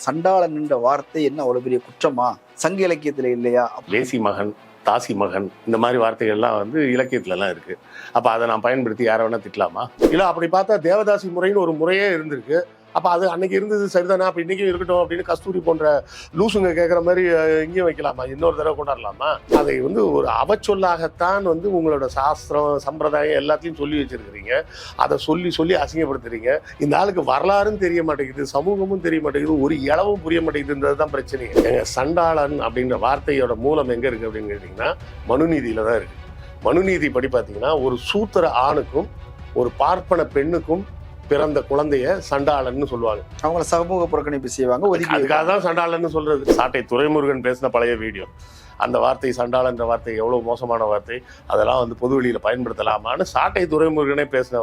சண்டாளன் என்ற வார்த்தை என்ன அவ்வளவு பெரிய குற்றமா? சங்க இலக்கியத்துல இல்லையா? தேசி மகன் தாசி மகன் இந்த மாதிரி வார்த்தைகள்லாம் வந்து இலக்கியத்துலலாம் இருக்கு. அப்போ அதை நான் பயன்படுத்தி யாரை வேணா திட்டலாமா? இல்லை அப்படி பார்த்தா தேவதாசி முறைன்னு ஒரு முறையே இருந்திருக்கு. அப்போ அது அன்னைக்கு இருந்தது சரிதானே? அப்போ இன்னைக்கும் இருக்கட்டும் அப்படின்னு கஸ்தூரி போன்ற லூசுங்க கேட்குற மாதிரி இங்கேயும் வைக்கலாமா? இன்னொரு தடவை கொண்டாடலாமா? அதை வந்து ஒரு அவச்சொல்லாகத்தான் வந்து உங்களோட சாஸ்திரம் சம்பிரதாயம் எல்லாத்தையும் சொல்லி வச்சிருக்கிறீங்க. அதை சொல்லி சொல்லி அசிங்கப்படுத்துறீங்க. இந்த ஆளுக்கு வரலாறும் தெரிய மாட்டேங்குது சமூகமும் தெரிய மாட்டேங்குது ஒரு இளவும் புரிய மாட்டேங்குதுன்றது தான் பிரச்சனை எங்க சண்டாளன் அப்படின்ற வார்த்தையோட மூலம் எங்கே இருக்குது அப்படின்னு கேட்டிங்கன்னா மனுநீதியில் தான் இருக்குது மனுநீதி படி பார்த்தீங்கன்னா ஒரு சூத்திர ஆணுக்கும் ஒரு பார்ப்பன பெண்ணுக்கும் பிறந்த குழந்தைய சண்டாளன்னு சொல்லுவாங்க. அவங்கள சமூக புறக்கணிப்பு செய்வாங்க அதுக்காக தான் சண்டாளன்னு சொல்றது. சாட்டை துரைமுருகன் பேசின பழைய வீடியோ. அந்த வார்த்தை சண்டாளன்ற வார்த்தை எவ்வளோ மோசமான வார்த்தை. அதெல்லாம் வந்து பொது வெளியில் பயன்படுத்தலாமான்னு சாட்டை துறைமுருகனே பேசின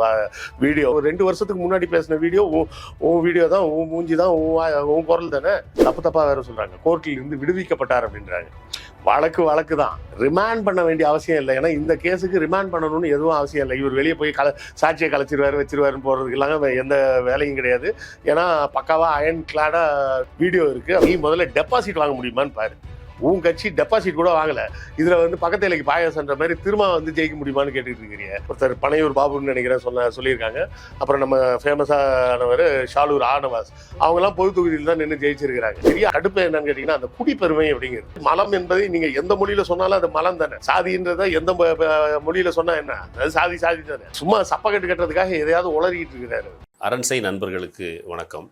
வீடியோ. ரெண்டு வருஷத்துக்கு முன்னாடி பேசின வீடியோ உன் உன் வீடியோ தான் உன் மூஞ்சி தான் உன் உன் குரல் தானே? தப்பு தப்பாக வேறு சொல்கிறாங்க கோர்ட்டில் இருந்து விடுவிக்கப்பட்டார் அப்படின்றாங்க. வழக்கு வழக்கு தான். ரிமாண்ட் பண்ண வேண்டிய அவசியம் இல்லை. ஏன்னா இந்த கேஸுக்கு ரிமாண்ட் பண்ணணும்னு எதுவும் அவசியம் இல்லை. இவர் வெளியே போய் கல சாட்சியை கலைச்சிருவாரு வச்சிருவாருன்னு போறதுக்கெல்லாம் எந்த வேலையும் கிடையாது. ஏன்னா பக்காவாக அயன் கிளாடாக வீடியோ இருக்குது நீ முதல்ல டெபாசிட் வாங்க முடியுமான்னு பாரு. உன் கட்சி டெபாசிட் கூட வாங்கல. இதுல வந்து பக்கத்து இலைக்கு பாயாசன்ற மாதிரி திரும்ப வந்து ஜெயிக்க முடியுமான்னு கேட்டுட்டு இருக்கிறீங்க ஒருத்தர் பனையூர் பாபுன்னு நினைக்கிறேன் சொன்ன சொல்லியிருக்காங்க. அப்புறம் நம்ம ஃபேமஸானவர் ஷாலூர் ஆனவாஸ். அவங்க எல்லாம் பொது தொகுதியில் தான் நின்று ஜெயிச்சிருக்கிறாங்க. பெரிய அடுப்பு என்னன்னு கேட்டீங்கன்னா அந்த குடிப்பெருமை அப்படிங்கிறது. மலம் என்பதை நீங்க எந்த மொழியில சொன்னாலும் அது மலம் தானே. சாதின்றத எந்த மொழியில சொன்னா என்ன? அது சாதி சாதி தானே. சும்மா சப்பக்கட்டு கட்டுறதுக்காக எதையாவது உளறிட்டு இருக்கிறாரு. அரண்சை நண்பர்களுக்கு வணக்கம்.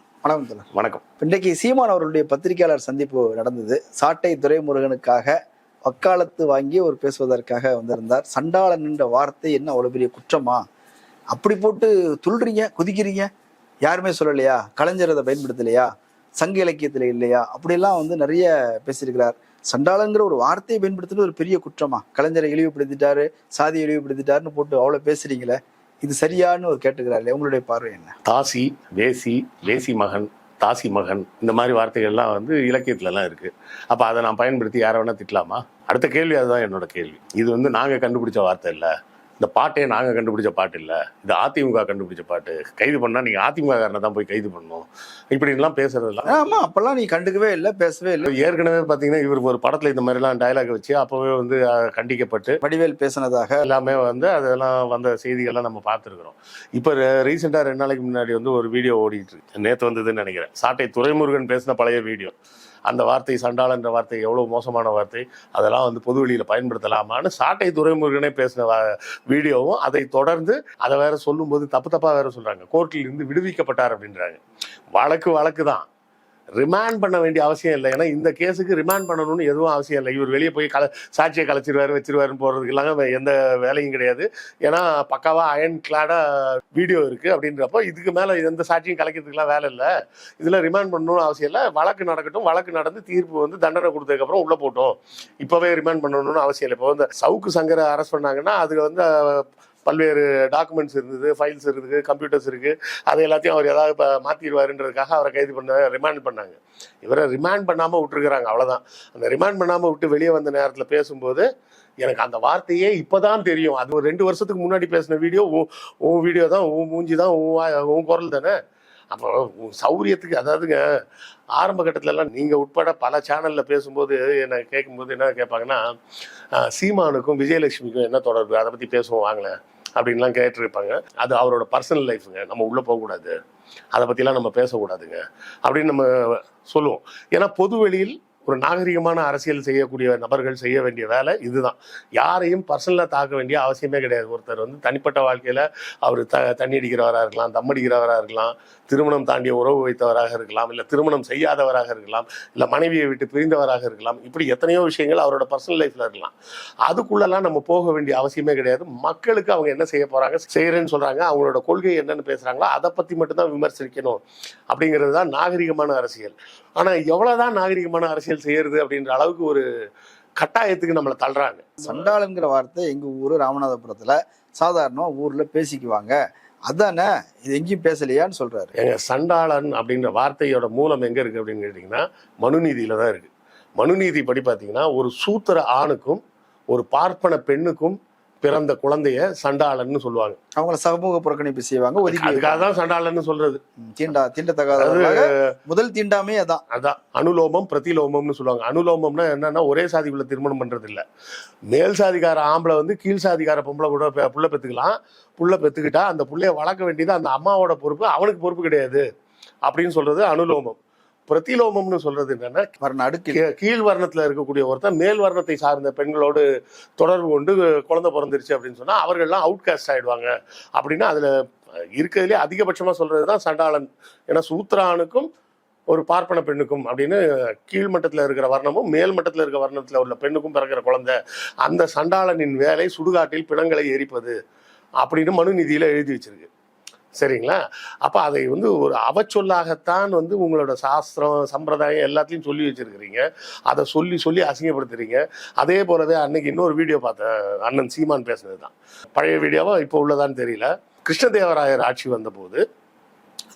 வணக்கம் வணக்கம். இன்றைக்கு சீமான் அவர்களுடைய பத்திரிகையாளர் சந்திப்பு நடந்தது. சாட்டை துரைமுருகனுக்காக வக்காலத்து வாங்கி ஒரு பேசுவதற்காக வந்திருந்தார். சண்டாளன் என்ற வார்த்தை என்ன அவ்வளவு பெரிய குற்றமா? அப்படி போட்டு துள்றீங்க குதிக்கிறீங்க? யாருமே சொல்லலையா? கலைஞர் அதை பயன்படுத்தலையா? சங்க இலக்கியத்துல இல்லையா? அப்படியெல்லாம் வந்து நிறைய பேசியிருக்கிறார். சண்டாளங்கிற ஒரு வார்த்தையை பயன்படுத்துறது ஒரு பெரிய குற்றமா? கலைஞரை இழிவுபடுத்திட்டாரு சாதி இழிவுபடுத்திட்டாருன்னு போட்டு அவ்வளவு பேசுறீங்களே. இது சரியான்னு ஒரு கேட்டுக்கிறாரு உங்களுடைய பார்வை என்ன? தாசி வேசி வேசி மகன் தாசி மகன் இந்த மாதிரி வார்த்தைகள்லாம் வந்து இலக்கியத்துலலாம் இருக்கு. அப்போ அதை நான் பயன்படுத்தி யாரை வேணா திட்டலாமா? அடுத்த கேள்வி அதுதான் என்னோட கேள்வி. இது வந்து நாங்கள் கண்டுபிடிச்ச வார்த்தை இல்லை. இந்த பாட்டே நாங்கள் கண்டுபிடிச்ச பாட்டு இல்லை. இது அதிமுக கண்டுபிடிச்ச பாட்டு. கைது பண்ணால் நீங்கள் அதிமுக காரனை தான் போய் கைது பண்ணணும். இப்படிலாம் பேசுறதெல்லாம் ஆமா அப்பெல்லாம் நீ கண்டுக்கவே இல்லை பேசவே இல்லை. ஏற்கனவே பார்த்தீங்கன்னா இவர் ஒரு படத்தில் இந்த மாதிரிலாம் டயலாக் வச்சு அப்போவே வந்து கண்டிக்கப்பட்டு வடிவேல் பேசினதாக எல்லாமே வந்து அதெல்லாம் வந்த செய்திகள்லாம் நம்ம பார்த்துருக்குறோம். இப்போ ரீசெண்டாக ரெண்டு நாளைக்கு முன்னாடி வந்து ஒரு வீடியோ ஓடிட்டு இருக்கு. நேற்று வந்ததுன்னு நினைக்கிறேன். சாட்டை துரைமுருகன் பேசின பழைய வீடியோ அந்த வார்த்தை சண்டாளன்ற வார்த்தை எவ்வளோ மோசமான வார்த்தை. அதெல்லாம் வந்து பொது வெளியில் பயன்படுத்தலாமான்னு சாட்டை துரைமுருகனே பேசின வீடியோவும் அதை தொடர்ந்து அதை வேற சொல்லும்போது தப்பு தப்பாக வேற சொல்கிறாங்க கோர்ட்டில் இருந்து விடுவிக்கப்பட்டார் அப்படின்றாங்க. வழக்கு வழக்கு தான் ரிமாண்ட் பண்ண வேண்டிய அவசியம் இல்லை. ஏன்னா இந்த கேஸுக்கு ரிமாண்ட் பண்ணணும்னு எதுவும் அவசியம் இல்லை. இவர் வெளியே போய் கல சாட்சியை கலைச்சிருவாரு வச்சிருவாருன்னு போகிறதுக்கெல்லாம் எந்த வேலையும் கிடையாது. ஏன்னா பக்காவாக அயன் கிளாடாக வீடியோ இருக்குது அப்படின்றப்போ இதுக்கு மேலே எந்த சாட்சியும் கலைக்கிறதுக்குலாம் வேலை இல்லை. இதில் ரிமாண்ட் பண்ணணும்னு அவசியம் இல்லை. வழக்கு நடக்கட்டும். வழக்கு நடந்து தீர்ப்பு வந்து தண்டனை கொடுத்ததுக்கப்புறம் உள்ளே போட்டோம். இப்போவே ரிமாண்ட் பண்ணணும்னு அவசியம் இல்லை. இப்போ இந்த சவுக்கு சங்கரை அரெஸ்ட் பண்ணாங்கன்னா அதுக்கு வந்து பல்வேறு டாக்குமெண்ட்ஸ் இருந்தது ஃபைல்ஸ் இருக்குது கம்ப்யூட்டர்ஸ் இருக்குது. அது எல்லாத்தையும் அவர் ஏதாவது இப்போ மாற்றிடுவாருன்றதுக்காக அவரை கைது பண்ண ரிமாண்ட் பண்ணாங்க. இவரை ரிமாண்ட் பண்ணாமல் விட்டுருக்குறாங்க அவ்வளோதான் அந்த ரிமாண்ட் பண்ணாமல் விட்டு வெளியே வந்த நேரத்தில் பேசும்போது எனக்கு அந்த வார்த்தையே இப்போதான் தெரியும். அது ஒரு ரெண்டு வருஷத்துக்கு முன்னாடி பேசின வீடியோ உன் வீடியோ தான் உன் மூஞ்சி தான் உன் உன் குரல் தானே? அப்போ சௌரியத்துக்கு அதாவதுங்க ஆரம்ப கட்டத்துலலாம் நீங்கள் உட்பட பல சேனலில் பேசும்போது என்னை கேட்கும்போது என்ன கேட்பாங்கன்னா சீமானுக்கும் விஜயலட்சுமிக்கும் என்ன தொடர்பு? அதை பற்றி பேசுவோம் வாங்களேன் அப்படின்லாம் கேட்டிருப்பாங்க. அது அவரோட பர்சனல் லைஃபுங்க நம்ம உள்ளே போகக்கூடாது. அதை பற்றிலாம் நம்ம பேசக்கூடாதுங்க. அப்படின்னு நம்ம சொல்லுவோம். ஏன்னா பொது வெளியில் ஒரு நாகரிகமான அரசியல் செய்யக்கூடிய நபர்கள் செய்ய வேண்டிய வேலை இதுதான். யாரையும் பர்சனலாக தாக்க வேண்டிய அவசியமே கிடையாது. ஒருத்தர் வந்து தனிப்பட்ட வாழ்க்கையில் அவர் த தண்ணி அடிக்கிறவராக இருக்கலாம் தம் அடிக்கிறவராக இருக்கலாம் திருமணம் தாண்டிய உறவு வைத்தவராக இருக்கலாம் இல்லை திருமணம் செய்யாதவராக இருக்கலாம் இல்லை மனைவியை விட்டு பிரிந்தவராக இருக்கலாம் இப்படி எத்தனையோ விஷயங்கள் அவரோட பர்சனல் லைஃப்பில் இருக்கலாம். அதுக்குள்ளெல்லாம் நம்ம போக வேண்டிய அவசியமே கிடையாது. மக்களுக்கு அவங்க என்ன செய்ய போகிறாங்க செய்கிறேன்னு சொல்கிறாங்க அவங்களோட கொள்கை என்னன்னு பேசுகிறாங்களோ அதை பற்றி மட்டும்தான் விமர்சிக்கணும். அப்படிங்கிறது தான் நாகரிகமான அரசியல். ஆனால் எவ்வளோதான் நாகரிகமான அரசியல் செய்யறது அப்படின்ற அளவுக்கு ஒரு கட்டாயத்துக்கு நம்மளை தள்ளுறாங்க. சண்டாளன்கிற வார்த்தை எங்க ஊரு ராமநாதபுரத்துல சாதாரணமா ஊர்ல பேசிக்குவாங்க. அதானே இது எங்கேயும் பேசலையான்னு சொல்றாரு. எங்க சண்டாளன் அப்படின்ற வார்த்தையோட மூலம் எங்க இருக்கு அப்படின்னு கேட்டிங்கன்னா மனுநீதியில தான் இருக்கு. மனுநீதி படி பார்த்தீங்கன்னா ஒரு சூத்திர ஆணுக்கும் ஒரு பார்ப்பன பெண்ணுக்கும் பிறந்த குழந்தைய சண்டாளன்னு சொல்லுவாங்க. அவங்கள சமூக புறக்கணிப்பு செய்வாங்க ஒதுக்கி அதுக்காக தான் சண்டாளன்னு சொல்றது. தீண்டா தீண்டத்தகாதவர்களாக முதல் தீண்டாமே அதான். அதான் அனுலோமம் பிரதிலோமம்னு சொல்லுவாங்க. அனுலோமம்னா என்னன்னா ஒரே சாதிக்குள்ள திருமணம் பண்றது இல்ல மேல் சாதிக்கார ஆம்பளை வந்து கீழ் சாதிக்கார பொம்பளை கூட புள்ள பெத்துக்கலாம். புள்ள பெத்துக்கிட்டா அந்த புள்ளைய வளர்க்க வேண்டியது அந்த அம்மாவோட பொறுப்பு அவனுக்கு பொறுப்பு கிடையாது. அப்படின்னு சொல்றது அனுலோமம். பிரதிலோமம்னு சொல்றது என்னன்னா வர்ண அடுக்கு கீழ் வர்ணத்துல இருக்கக்கூடிய ஒருத்தன் மேல் வர்ணத்தை சார்ந்த பெண்களோடு தொடர்பு கொண்டு குழந்தை பிறந்துருச்சு அப்படின்னு சொன்னா அவர்கள்லாம் அவுட் காஸ்ட் ஆயிடுவாங்க. அப்படின்னா அதுல இருக்கிறதுலே அதிகபட்சமா சொல்றதுதான் சண்டாளன். ஏன்னா சூத்ரானுக்கும் ஒரு பார்ப்பன பெண்ணுக்கும் அப்படின்னு கீழ் மட்டத்துல இருக்கிற வர்ணமும் மேல் மட்டத்துல இருக்கிற வர்ணத்துல உள்ள பெண்ணுக்கும் பிறக்கிற குழந்தை அந்த சண்டாளனின் வேலை சுடுகாட்டில் பிணங்களை எரிப்பது அப்படின்னு மனுநீதியில எழுதி வச்சிருக்கு. சரிங்களா? அப்போ அதை வந்து ஒரு அவச்சொல்லாகத்தான் வந்து உங்களோட சாஸ்திரம் சம்பிரதாயம் எல்லாத்தையும் சொல்லி வச்சுருக்கிறீங்க. அதை சொல்லி சொல்லி அசிங்கப்படுத்துறீங்க. அதே போலவே அன்னைக்கு இன்னொரு வீடியோ பார்த்தேன். அண்ணன் சீமான் பேசுனது தான் பழைய வீடியோவா இப்போ உள்ளதான்னு தெரியல. கிருஷ்ணதேவராயர் ஆட்சி வந்தபோது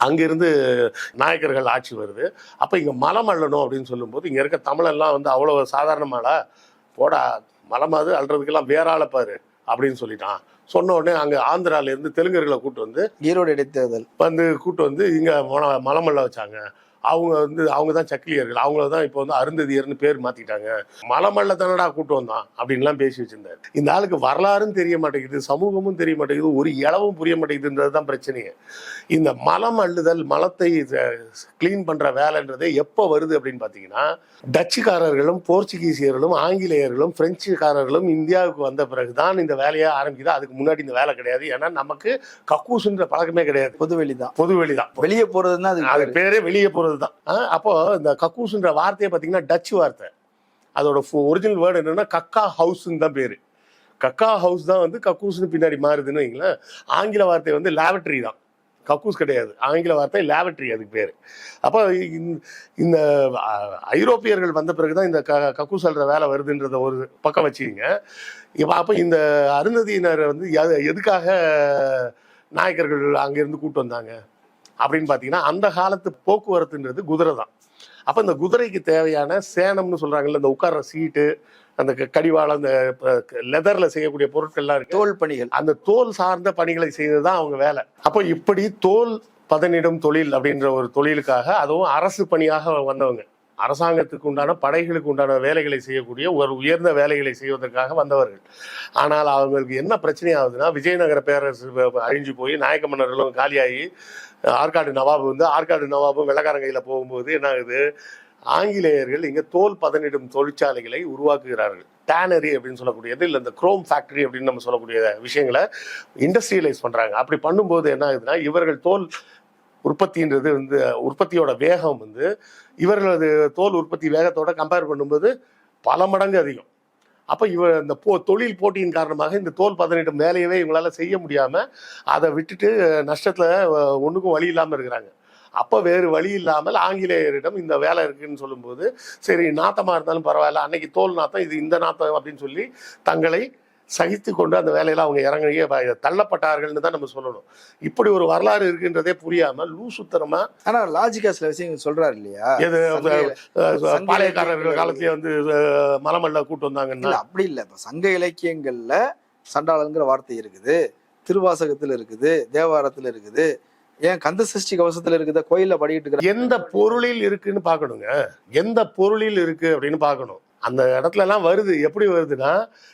அங்கிருந்து நாயக்கர்கள் ஆட்சி வருது. அப்போ இங்கே மலம் அள்ளணும் அப்படின்னு சொல்லும்போது இங்கே இருக்க தமிழெல்லாம் வந்து அவ்வளோ சாதாரணமாடா போடா மலமாது அள்ளுறதுக்கெல்லாம் வேற ஆளை பாரு அப்படின்னு சொல்லிட்டான். சொன்ன உடனே அங்கே ஆந்திராலேருந்து தெலுங்கர்களை கூட்டு வந்து ஈரோடு இடைத்தேர்தல். வந்து கூட்டு வந்து இங்கே மல மலமல்ல வச்சாங்க. அவங்க வந்து அவங்க தான் சக்கிலியர்கள். அவங்கள தான் இப்போ வந்து அருந்ததியர்னு பேர் மாத்திட்டாங்க. மலமல்ல தானடா கூட்டு வந்தான் அப்படின்லாம் பேசி வச்சிருந்தாரு. இந்த ஆளுக்கு வரலாறும் தெரிய மாட்டேங்குது சமூகமும் தெரிய மாட்டேங்குது ஒரு இளவும் புரிய மாட்டேங்குதுன்றது தான் பிரச்சனையே. இந்த மலம் அள்ளுதல் மலத்தை க்ளீன் பண்ற வேலைன்றதே எப்போ வருது அப்படின்னு பார்த்தீங்கன்னா டச்சுக்காரர்களும் போர்ச்சுகீசியர்களும் ஆங்கிலேயர்களும் பிரெஞ்சுக்காரர்களும் இந்தியாவுக்கு வந்த பிறகுதான் இந்த வேலையை ஆரம்பிக்குது. அதுக்கு முன்னாடி இந்த வேலை கிடையாது. ஏன்னா நமக்கு கக்கூசுன்ற பழக்கமே கிடையாது. பொதுவெளி தான் பொதுவெளி தான் வெளியே போறதுன்னா அது பேரே. வெளியே போறது தான் அப்போது இந்த கக்கூஸ்ன்ற வார்த்தையை பார்த்தீங்கன்னா டச் வார்த்தை. அதோட ஒரிஜினல் வேர்டு என்னென்னா கக்கா ஹவுஸ்ன்னு தான் பேர். கக்கா ஹவுஸ் தான் வந்து கக்கூஸ்னு பின்னாடி மாறுதுன்னு வைங்களேன். ஆங்கில வார்த்தை வந்து லேபட்ரி தான். கக்கூஸ் கிடையாது. ஆங்கில வார்த்தை லேபட்ரி அதுக்கு பேர். அப்போ இந்த- இந்த ஐரோப்பியர்கள் வந்த பிறகு தான் இந்த க கக்கூஸ் அல்ற வேலை வருதுன்றத ஒரு பக்கம் வச்சுக்கிங்க. இப்போ அப்போ இந்த அருந்ததியினர் வந்து எது- எதுக்காக நாயக்கர்கள் அங்கேருந்து கூட்டு வந்தாங்க? அப்படின்னு பார்த்தீங்கன்னா அந்த காலத்து போக்குவரத்துன்றது குதிரை தான் அப்போ இந்த குதிரைக்கு தேவையான சேனம்னு சொல்றாங்கல்ல இந்த உட்கார்ற சீட்டு அந்த கடிவாளம் அந்த லெதர்ல செய்யக்கூடிய பொருட்கள்லாம் இருக்கு. தோல் பணிகள். அந்த தோல் சார்ந்த பணிகளை செய்வது தான் அவங்க வேலை. அப்போ இப்படி தோல் பதனிடும் தொழில் அப்படின்ற ஒரு தொழிலுக்காக அதுவும் அரசு பணியாக வந்தவங்க. அரசாங்கத்துக்கு உண்டான படைகளுக்கு உண்டான வேலைகளை செய்யக்கூடிய ஒரு உயர்ந்த வேலைகளை செய்வதற்காக வந்தவர்கள். ஆனால் அவங்களுக்கு என்ன பிரச்சனை ஆகுதுன்னா விஜயநகர பேரரசு அழிஞ்சு போய் நாயக்க மன்னர்களும் காலியாகி ஆற்காடு நவாபு வந்து ஆற்காடு நவாபும் வெள்ளக்காரங்கையில் போகும்போது என்ன ஆகுது? ஆங்கிலேயர்கள் இங்கே தோல் பதனிடும் தொழிற்சாலைகளை உருவாக்குகிறார்கள். டேனரி அப்படின்னு சொல்லக்கூடியது இல்லை இந்த குரோம் ஃபேக்டரி அப்படின்னு நம்ம சொல்லக்கூடிய விஷயங்களை இண்டஸ்ட்ரியலைஸ் பண்ணுறாங்க அப்படி பண்ணும்போது என்ன ஆகுதுன்னா இவர்கள் தோல் உற்பத்தின்றது வந்து உற்பத்தியோட வேகம் வந்து இவர்களது தோல் உற்பத்தி வேகத்தோட கம்பேர் பண்ணும்போது பல மடங்கு அதிகம். அப்போ இவ இந்த போ தொழில் போட்டியின் காரணமாக இந்த தோல் பதனிடும் வேலையவே இவங்களால செய்ய முடியாமல் அதை விட்டுட்டு நஷ்டத்தில் ஒன்றுக்கும் வழி இல்லாமல் இருக்கிறாங்க. அப்போ வேறு வழி இல்லாமல் ஆங்கிலேயரிடம் இந்த வேலை இருக்குன்னு சொல்லும்போது சரி நாத்தமாக இருந்தாலும் பரவாயில்ல அன்னைக்கு தோல் நாத்தம் இது இந்த நாத்தம் அப்படின்னு சொல்லி தங்களை சகித்து கொண்டு அந்த வேலையில அவங்க இறங்கிய தள்ளப்பட்டார்கள்னு தான் நம்ம சொல்லணும். இப்படி ஒரு வரலாறு இருக்குன்றதே புரியாம லூசுத்தனமா ஆனா லாஜிக்கா சில விஷயங்கள் சொல்றாரு இல்லையா? எது பாளையக்காரர்கள் காலத்திலே வந்து மலமல்ல கூட்டு வந்தாங்கன்னா அப்படி இல்ல. இப்ப சங்க இலக்கியங்கள்ல சண்டாளங்கிற வார்த்தை இருக்குது. திருவாசகத்துல இருக்குது தேவாரத்துல இருக்குது. ஏன் கந்த சஷ்டி கவசத்துல இருக்குதா? கோயில்ல படிக்கிட்டு எந்த பொருளில் இருக்குன்னு பார்க்கணுங்க. எந்த பொருளில் இருக்கு அப்படின்னு பார்க்கணும். அந்த இடத்துல எல்லாம் வருது. எப்படி வருதுன்னா